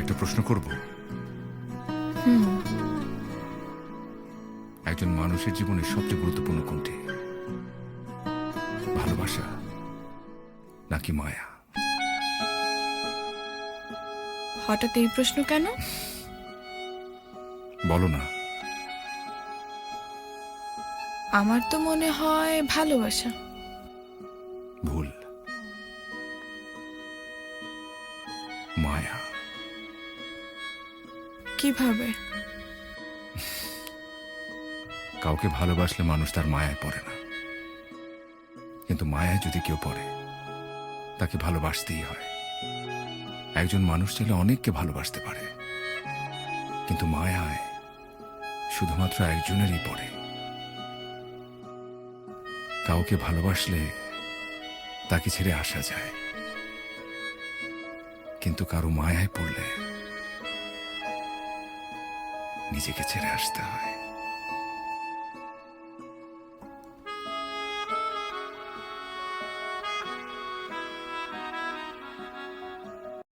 একটা প্রশ্ন করব। একজন মানুষের জীবনে সবচেয়ে গুরুত্বপূর্ণ কোনটি? ভালোবাসা নাকি মায়া? হঠাৎ এই প্রশ্ন কেন? বলো না। আমার তো মনে হয় ভালোবাসা। ভুল। মায়া। কীভাবে? কাউকে ভালোবাসলে মানুষ তার মায়ায় পড়ে না। কিন্তু মায়ায় যদি কেউ পড়ে, তাকে ভালোবাসতেই হয়। একজন মানুষ চাইলে অনেককে ভালোবাসতে পারে। কিন্তু মায়ায় শুধুমাত্র একজনেরই পড়ে। কাউকে ভালোবাসলে তাকে ছেড়ে আসা যায়। কিন্তু কারও মায়ায় পড়লে নিজেকে ছেড়ে আসতে হয়।